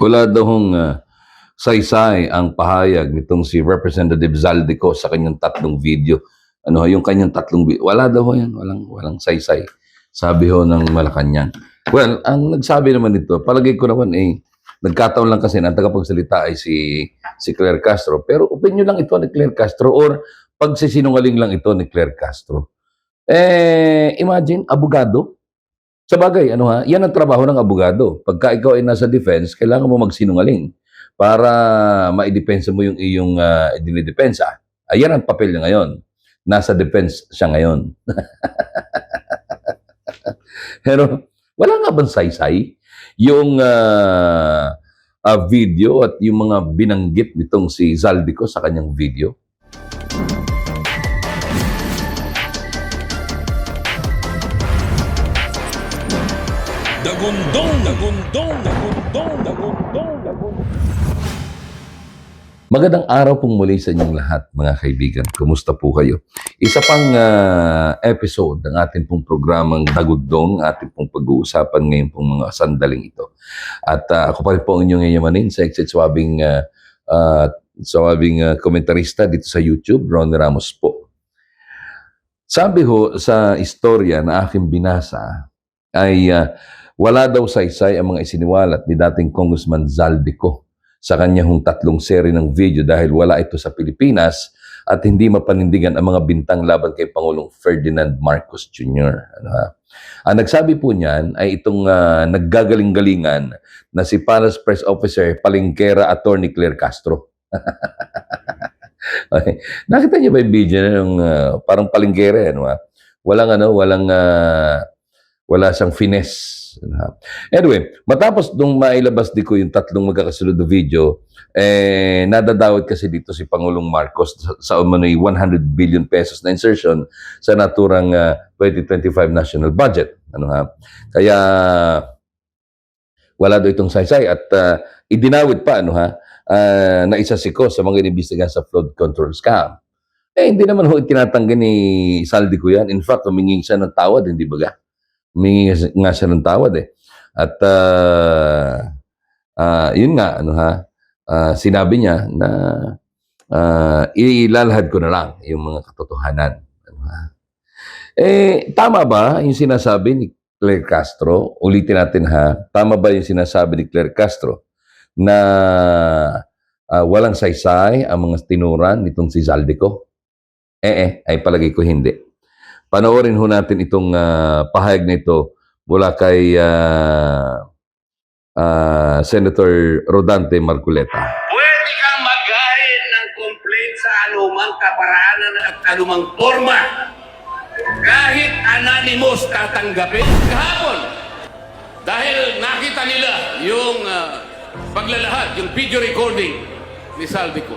Wala daw hong ah, saysay ang pahayag nitong si Representative Zaldico sa kanyang tatlong video. Ano yung kanyang tatlong video. Wala daw yan. Walang, walang saysay. Sabi ho ng Malacanang. Well, ang nagsabi naman nito, palagay ko naman eh, nagkataon lang kasi na ang tagapagsalita ay si, si Claire Castro. Pero opinion lang ito ni Claire Castro or pagsisinungaling lang ito ni Claire Castro. Eh, imagine, abogado. Sa bagay, ano ha, yan ang trabaho ng abogado. Pagka ikaw ay nasa defense, kailangan mo magsinungaling para maidepensa mo yung iyong uh, dinidepensa. Ayan ang papel niya ngayon. Nasa defense siya ngayon. Pero wala nga bang saysay? Yung ah, ah, video at yung mga binanggit nitong si Zaldico sa kanyang video. Dagundong, dagundong, dagundong, dagundong, dagundong. Magandang araw pong muli sa inyong lahat, mga kaibigan. Kumusta po kayo? Isa pang ah, episode ng ating pong programang Dagudong, ating pong pag-uusapan ngayon pong mga sandaling ito. At ah, ako pa rin po ang inyong yayamanin sa exit swabing, uh, ah, komentarista dito sa YouTube, Ronnie Ramos po. Sabi ho sa istorya na aking binasa ay ah, wala daw saysay ang mga isiniwalat ni dating Congressman Zaldico sa kanyang tatlong seri ng video dahil wala ito sa Pilipinas at hindi mapanindigan ang mga bintang laban kay Pangulong Ferdinand Marcos Jr. Ano ha? Ang nagsabi po niyan ay itong ah, naggagaling-galingan na si Palas Press Officer Palingkera Attorney Claire Castro. okay. Nakita niyo ba yung video na yung ah, parang palingkera ano ha? Walang ano, walang ah, wala siyang finesse. Ha? Anyway, matapos nung mailabas di ko yung tatlong magkakasunod na video, eh, nadadawat kasi dito si Pangulong Marcos sa, sa umano'y 100 billion pesos na insertion sa naturang ah, 2025 national budget. Ano ha? Kaya, wala daw itong saysay at ah, idinawit pa, ano ha, ah, na isa si Ko sa mga inimbestigahan sa flood control scam. Eh, hindi naman ho tinatanggi ni Saldi ko yan. In fact, humingi siya ng tawad, hindi ba ga? Humingi nga siya ng tawad eh. At ah, ah, yun nga, ano ha, ah, sinabi niya na ah, ilalahad ko na lang yung mga katotohanan. Ano ha? Eh, tama ba yung sinasabi ni Claire Castro? Ulitin natin ha. Tama ba yung sinasabi ni Claire Castro na ah, walang saysay ang mga tinuran nitong si Zaldico? Eh, eh, ay palagay ko hindi. Panoorin ho natin itong ah, pahayag na ito mula kay ah, ah, Senator Rodante Marculeta. Pwede kang magahin ng complaint sa anumang kaparaanan at anumang forma. Kahit anonymous tatanggapin. Kahapon, dahil nakita nila yung ah, paglalahad, yung video recording ni Saldico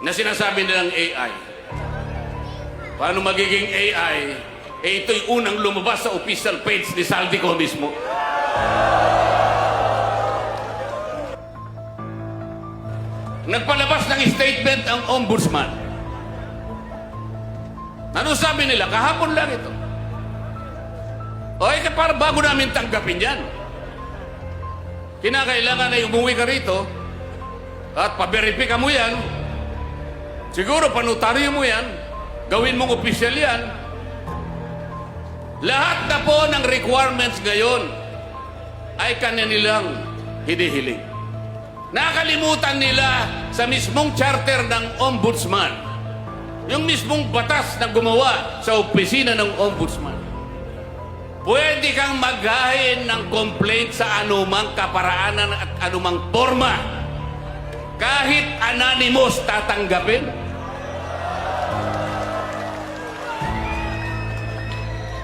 na sinasabi nilang AI. Paano magiging AI? Eh ito'y unang lumabas sa official page ni Saldico mismo. Nagpalabas ng statement ang ombudsman. Ano sabi nila? Kahapon lang ito. O eh, para bago namin tanggapin yan. Kinakailangan na umuwi ka rito at paberipika mo yan. Siguro panutaryo mo yan. Gawin mong opisyal yan. Lahat na po ng requirements ngayon ay kanilang hinihiling. Nakalimutan nila sa mismong charter ng ombudsman, yung mismong batas na gumawa sa opisina ng ombudsman. Pwede kang maghain ng complaint sa anumang kaparaanan at anumang forma. Kahit anonymous tatanggapin.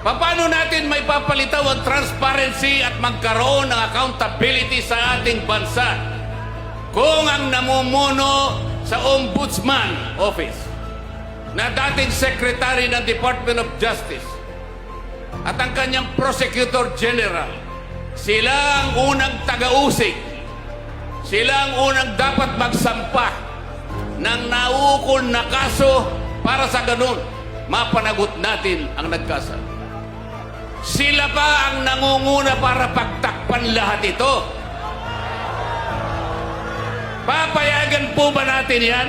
Paano natin may papalitaw ang transparency at magkaroon ng accountability sa ating bansa kung ang namumuno sa Ombudsman Office na dating Secretary ng Department of Justice at ang kanyang Prosecutor General? Sila ang unang taga-usig. Sila ang unang dapat magsampa ng naukol na kaso para sa ganun. Mapanagot natin ang nagkasa. Sila pa ang nangunguna para pagtakpan lahat ito. Papayagan po ba natin yan?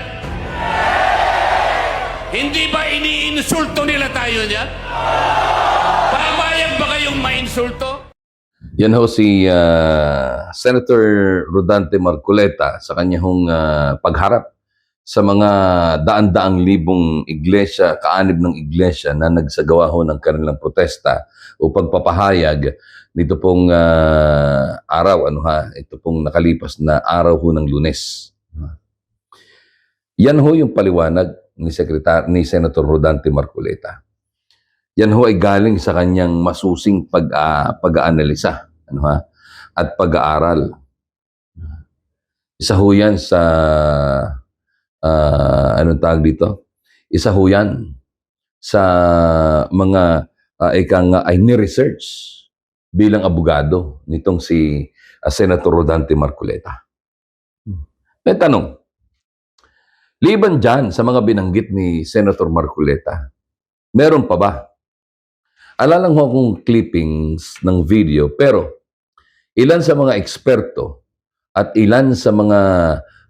Hindi ba iniinsulto nila tayo niyan? Papayag ba kayong mainsulto? Yan ho si ah, Senator Rodante Marcoleta sa kanyang ah, pagharap sa mga daan-daang libong iglesia, kaanib ng iglesia na nagsagawa ho ng kanilang protesta o pagpapahayag nito pong ah, araw, ano ha, ito pong nakalipas na araw ho ng lunes. Yan ho yung paliwanag ni, Sekretar ni Senator Rodante Marcoleta. Yan ho ay galing sa kanyang masusing pag, ah, pag-aanalisa ano ha, at pag-aaral. Isa ho yan sa ah, anong tawag dito? Isa ho yan sa mga uh, ika nga ay ni-research bilang abogado nitong si ah, Senator Rodante Marcoleta. May tanong, liban dyan sa mga binanggit ni Senator Marcoleta, meron pa ba Ala lang ho akong clippings ng video, pero ilan sa mga eksperto at ilan sa mga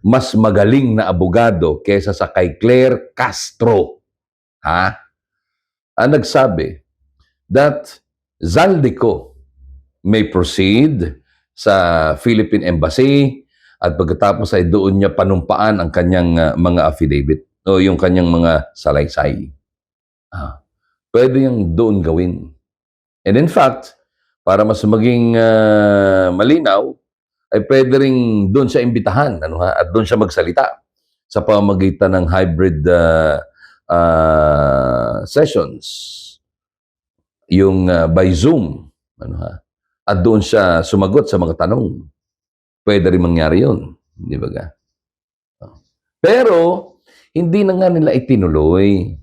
mas magaling na abogado kesa sa kay Claire Castro, ha? Ang nagsabi that Zaldico may proceed sa Philippine Embassy at pagkatapos ay doon niya panumpaan ang kanyang ah, mga affidavit o yung kanyang mga salaysay. Ah pwede yung doon gawin. And in fact, para mas maging ah, malinaw, ay pwede rin doon siya imbitahan ano ha, at doon siya magsalita sa pamamagitan ng hybrid ah, ah, sessions. Yung ah, by Zoom. Ano ha, at doon siya sumagot sa mga tanong. Pwede rin mangyari yun. Di ba ga? Pero, hindi na nga nila itinuloy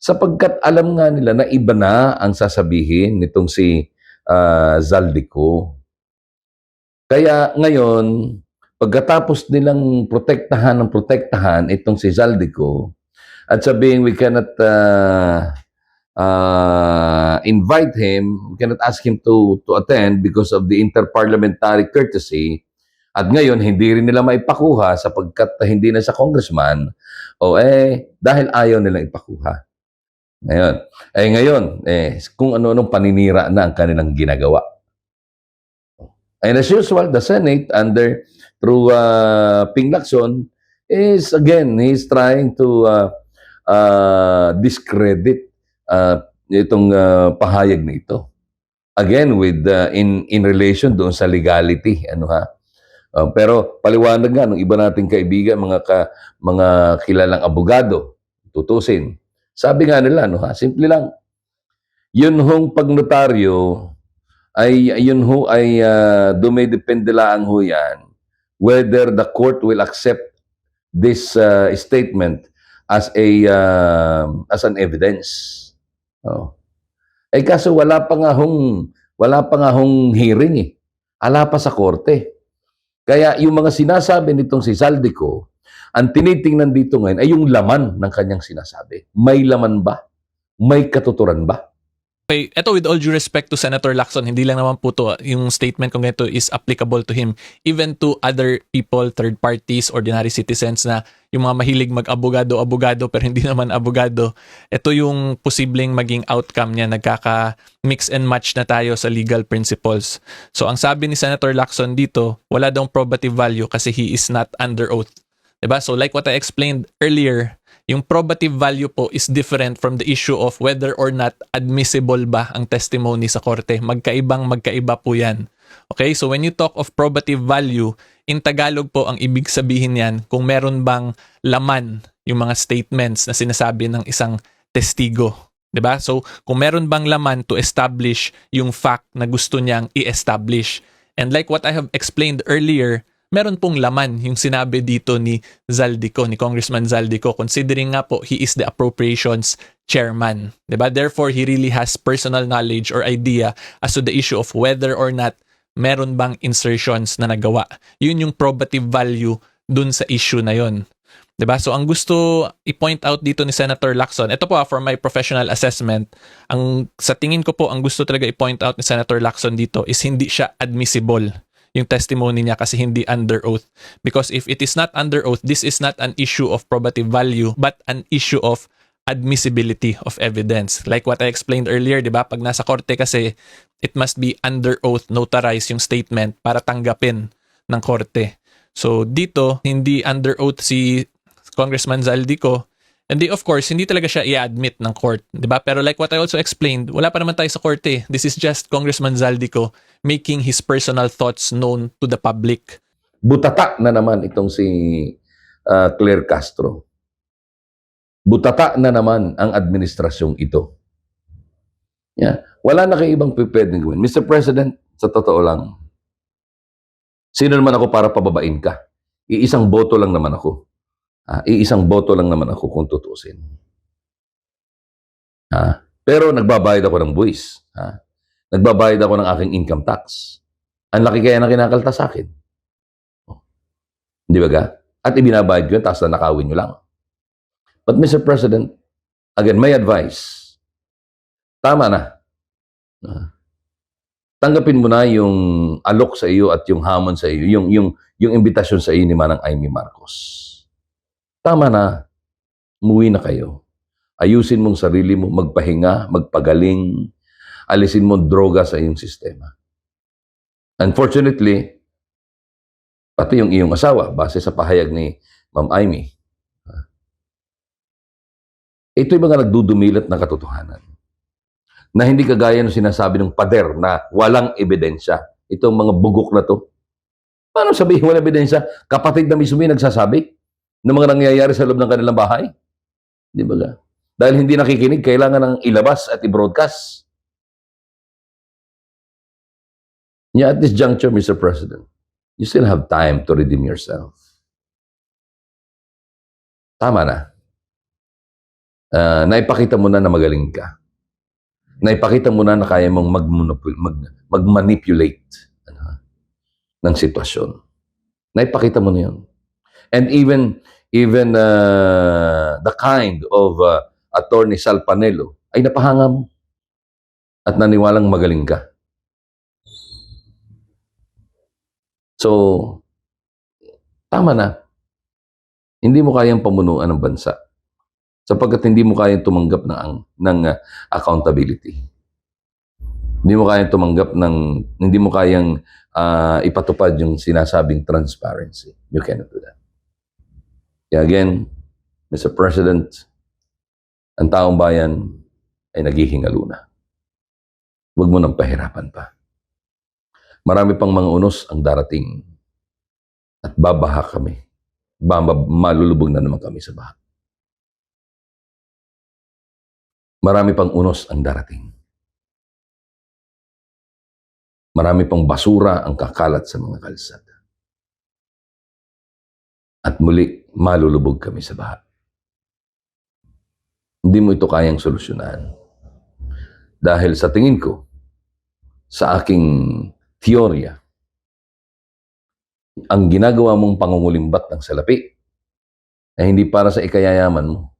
sapagkat alam nga nila na iba na ang sasabihin nitong si ah, Zaldico. Kaya ngayon, pagkatapos nilang protektahan ng protektahan itong si Zaldico, at sabihin we cannot ah, ah, invite him, we cannot ask him to to attend because of the interparliamentary courtesy, at ngayon hindi rin nila maipakuha sapagkat hindi na sa congressman, o eh, dahil ayaw nilang ipakuha. Ngayon, eh ngayon, eh, kung ano-anong paninira na ang kanilang ginagawa. And as usual, the Senate under through uh, Ping Lacson is again, he's trying to uh, uh, discredit uh, itong uh, pahayag na ito. Again, with uh, in in relation doon sa legality, ano ha? Uh, pero paliwanag nga ng iba nating kaibigan, mga ka, mga kilalang abogado, tutusin. Sabi nga nila, no ha, simple lang. Yun hong pagnotaryo ay yun ho ay uh, dumidepende lang ho yan whether the court will accept this uh, statement as a uh, as an evidence. Oh. Eh kaso wala pa nga hong wala pa nga hong hearing eh. Ala pa sa korte. Kaya yung mga sinasabi nitong si Saldico, ang tinitingnan dito ngayon ay yung laman ng kanyang sinasabi. May laman ba? May katuturan ba? Okay, eto with all due respect to Senator Lacson, hindi lang naman po to, yung statement kong ito is applicable to him, even to other people, third parties, ordinary citizens na yung mga mahilig mag-abogado-abogado pero hindi naman abogado. Ito yung posibleng maging outcome niya, nagkaka-mix and match na tayo sa legal principles. So ang sabi ni Senator Lacson dito, wala daw probative value kasi he is not under oath. 'Di ba? So like what I explained earlier, yung probative value po is different from the issue of whether or not admissible ba ang testimony sa korte. Magkaibang magkaiba po yan. Okay, so when you talk of probative value, in Tagalog po ang ibig sabihin yan kung meron bang laman yung mga statements na sinasabi ng isang testigo. 'di ba? So, kung meron bang laman to establish yung fact na gusto niyang i-establish. And like what I have explained earlier, meron pong laman yung sinabi dito ni Zaldico, ni Congressman Zaldico, considering nga po he is the appropriations chairman. 'di ba? Therefore, he really has personal knowledge or idea as to the issue of whether or not meron bang insertions na nagawa. Yun yung probative value dun sa issue na yon. 'Di ba? So ang gusto i-point out dito ni Senator Lacson, ito po ah, for my professional assessment, ang sa tingin ko po ang gusto talaga i-point out ni Senator Lacson dito is hindi siya admissible yung testimony niya kasi hindi under oath. Because if it is not under oath, this is not an issue of probative value but an issue of admissibility of evidence. Like what I explained earlier, di ba? Pag nasa korte kasi, it must be under oath, notarized yung statement para tanggapin ng korte. So dito, hindi under oath si Congressman Zaldico. And di, of course, hindi talaga siya i-admit ng court, 'di ba? Pero like what I also explained, wala pa naman tayo sa korte. This is just Congressman Zaldico making his personal thoughts known to the public. Butata na naman itong si ah, Claire Castro. Butata na naman ang administrasyong ito. Yeah. Wala na kayo ibang pwedeng gawin. Mr. President, sa totoo lang, sino naman ako para pababain ka? Iisang boto lang naman ako. Ah, iisang boto lang naman ako kung tutusin. Ah, pero nagbabayad ako ng buwis. Ha? Nagbabayad ako ng aking income tax. Ang laki kaya na kinakalta sa akin. Di ba ga? At ibinabayad ko yun, tapos na nakawin nyo lang. But Mr. President, again, my advice, tama na. Ah. tanggapin mo na yung alok sa iyo at yung hamon sa iyo, yung, yung, yung imbitasyon sa iyo ni Manang Amy Marcos. Tama na. Umuwi na kayo. Ayusin mong sarili mo, magpahinga, magpagaling, alisin mo droga sa iyong sistema. Unfortunately, pati yung iyong asawa, base sa pahayag ni Ma'am Amy, ito'y mga nagdudumilat na katotohanan na hindi kagaya ng sinasabi ng pader na walang ebidensya. Itong mga bugok na to. Paano sabihin walang ebidensya? Kapatid na mismo nagsasabi ng mga nangyayari sa loob ng kanilang bahay. Di ba? Dahil hindi nakikinig, kailangan ng ilabas at i-broadcast. Yeah, at this juncture, Mr. President, you still have time to redeem yourself. Tama na. Ah, naipakita mo na na magaling ka. Naipakita mo na na kaya mong mag-monopol- mag- mag-manipulate ano, ng sitwasyon. Naipakita mo na yun. And even even uh, the kind of uh, attorney Sal Panelo ay napahanga mo at naniwalang magaling ka. So, tama na. Hindi mo kayang pamunuan ng bansa sapagkat hindi mo kayang tumanggap ng, ng uh, accountability. Hindi mo kayang tumanggap ng, hindi mo kayang uh, ipatupad yung sinasabing transparency. You cannot do that. Kaya again, Mr. President, ang taong bayan ay naghihingalo na. Huwag mo nang pahirapan pa. Marami pang mga unos ang darating at babaha kami. Malulubog na naman kami sa baha. Marami pang unos ang darating. Marami pang basura ang kakalat sa mga kalsada. At muli, malulubog kami sa baha. Hindi mo ito kayang solusyonan. Dahil sa tingin ko, sa aking teorya, ang ginagawa mong pangungulimbat ng salapi ay hindi para sa ikayayaman mo,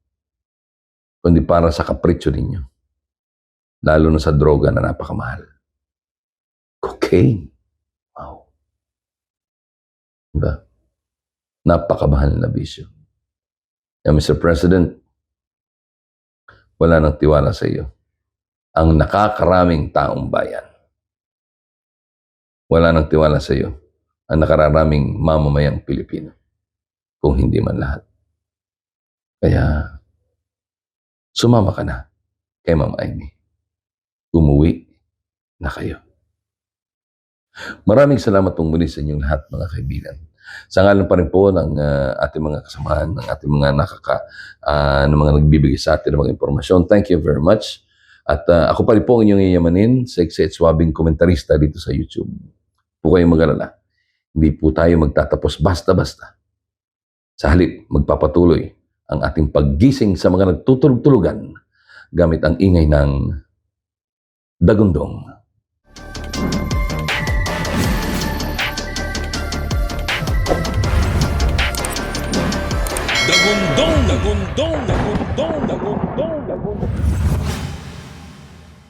kundi para sa kapritsyo ninyo. Lalo na sa droga na napakamahal. Cocaine. Wow. Diba? Napakamahal na bisyo. Kaya Mr. President, wala nang tiwala sa iyo. Ang nakakaraming taong bayan. Wala nang tiwala sa iyo. Ang nakararaming mamamayang Pilipino. Kung hindi man lahat. Kaya, sumama ka na kay Ma'am Amy. Umuwi na kayo. Maraming salamat pong muli sa inyong lahat mga kaibigan. Sa ngalan pa rin po ng ah, ating mga kasamahan, ng ating mga nakaka, ah, ng mga nagbibigay sa atin ng mga impormasyon. Thank you very much. At ah, ako pa rin po ang inyong iyamanin, sexy at swabing komentarista dito sa YouTube. Po kayong mag-alala. Hindi po tayo magtatapos basta-basta. Sa halip, magpapatuloy ang ating paggising sa mga nagtutulog-tulugan gamit ang ingay ng dagundong. Dagundong, dagundong, dagundong, dagundong.